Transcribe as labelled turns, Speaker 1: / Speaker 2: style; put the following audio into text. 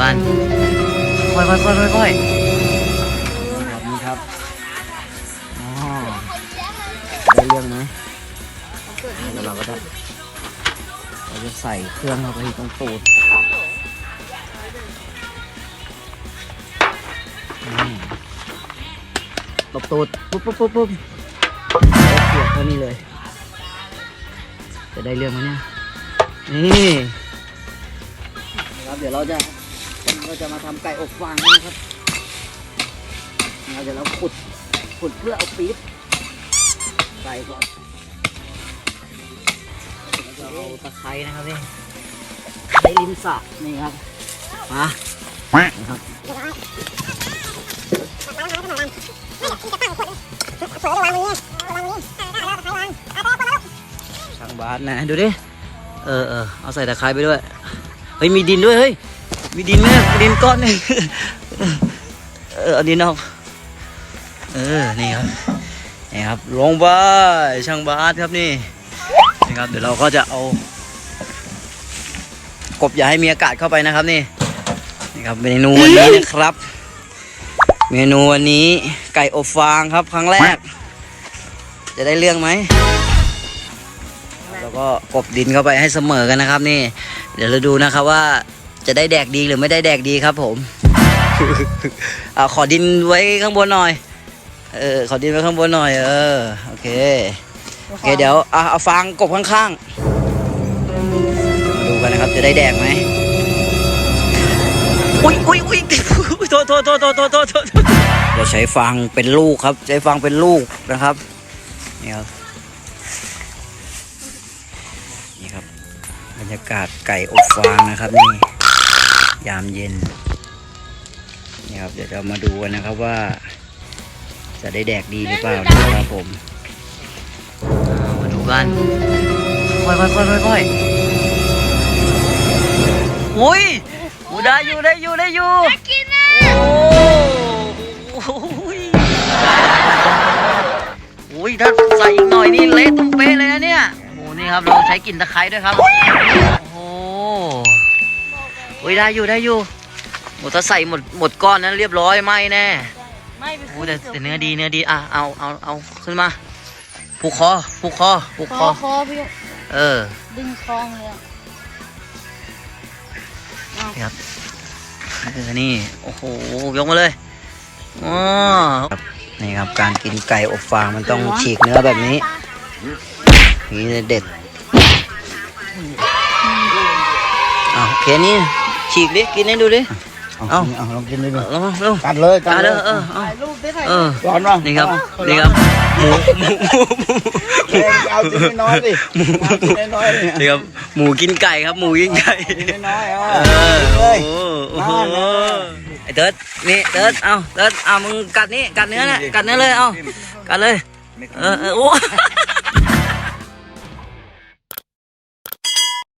Speaker 1: กันค่อยค่อยค่อยค่อยค่อย
Speaker 2: แบบนี้ครับอ๋อได้เรื่องไหมเดี๋ยวเราก็จะเราจะใส่เครื่องเข้าไปตรงตูดตบตูดปุ๊บปุ๊บปุ๊บปุ๊บเสียบเท่านี้เลย จะได้เรื่องไหมเนี่ย นี่ครับเดี๋ยวเราจะ เราจะมาทำไก่อบฟางนะครับนะครับเดี๋ยวเราขุดขุดเพื่อเอาปี๊บใส่ก่อนเอาตะไคร้นะครับนี่ใช้ลิ้นสับนี่ครับมาครับช่างบาสนะดูดิเออเออเอาใส่ตะไคร้ไปด้วยเฮ้ยมีดินด้วยเฮ้ย มีดินเนี่ยดินก้อนหนึงเออดินออกเออนี่ครับนี่ครับลงไปช่างบาสครับนี่นี่ครับเดี๋ยวเราก็จะเอา กบอย่าให้มีอากาศเข้าไปนะครับนี่นี่ครับเมนูวันนี้นะครับ เมนูวันนี้ไก่อบฟางครับครั้งแรก จะได้เรื่องไหมแล้วก็กบดินเข้าไปให้เสมอกันนะครับ นี่ เดี๋ยวเราดูนะครับว่า จะได้แดกดีหรือไม่ได้แดกดีครับผมอ่าขอดินไว้ข้างบนหน่อย เออ ขอดินไว้ข้างบนหน่อย เออ โอเค โอเค เดี๋ยวอะเอาฟางกบข้างๆมาดูกันนะครับ จะได้แดกไหมอุ้ยอุ้ยอุ้ยโทษโทษโทษโทษโทษโทษโทษเราใช้ฟางเป็นลูกครับ ใช้ฟางเป็นลูกนะครับ นี่ครับ นี่ครับ บรรยากาศไก่อบฟางนะครับนี่ ยามเย็นนี่ครับเดี๋ยวเรามาดูกันนะครับว่า จะได้แดกดีหรือเปล่านะครับผม
Speaker 1: เอามาดูกันค่อยค่อยค่อยค่อยค่อยอุ้ยอู้ได้อยู่ได้อยู่ได้อยู่กินนะโอ้โหอุ้ยถ้าใส่อีกหน่อยนี่เละตุ้มเป๊ะเลยนะเนี่ยโอ้โหนี่ครับเราใช้กลิ่นตะไคร้ด้วยครับโอ้โหอุ้ ยได้อยู่ได้อยู่โอ้ถ้าใส่หมดหมดก้อนนั้นเรียบร้อยไหมแน่
Speaker 3: ไม่ไป
Speaker 1: โอ้แต่แต่เนื้อดีเนื้อดีอะเอาเอาเอาขึ้นมาผูกคอผูกคอผูก
Speaker 3: ค
Speaker 1: ค
Speaker 3: อ
Speaker 1: อ
Speaker 3: คอพี่
Speaker 1: เออ
Speaker 3: ดึงคองเลยอะ
Speaker 1: เออนี่โอ้โหยกมาเลยอ๋อครับนี่ครับการกินไก่อบฟางมันต้องฉีกเนื้อแบบนี้นี่เด็ดอ้าวโอเคนี่ ฉีกดิ กินให้ดูดิ
Speaker 2: เอา
Speaker 1: เอา
Speaker 2: เอาลองกินดูดิ
Speaker 1: ลองมาเร็ว
Speaker 2: กัดเลย
Speaker 1: กาเด้อเออเอา
Speaker 3: ถ่ายรูปได้ถ่าย
Speaker 1: เออ
Speaker 2: ร้อนป่ะ
Speaker 1: นี่ครับ นี่ครับ หมู หมู หมูหมู
Speaker 2: เอ้ยเอาชิ้นน้อยๆสิเอาชิ้นน้อยๆเนี่ย
Speaker 1: นี่ครับ หมูกินไก่ครับ หมูกินไก่
Speaker 2: ชิ้นน้อยๆอะ
Speaker 1: เออ
Speaker 2: เลย
Speaker 1: โอ้โหไอ้เติร์ดนี่ เติร์ดเอาเติร์ดเอามึงกัดนี่ กัดเนื้อนะกัดเนื้อเลย เอากัดเลย เออเออโอ้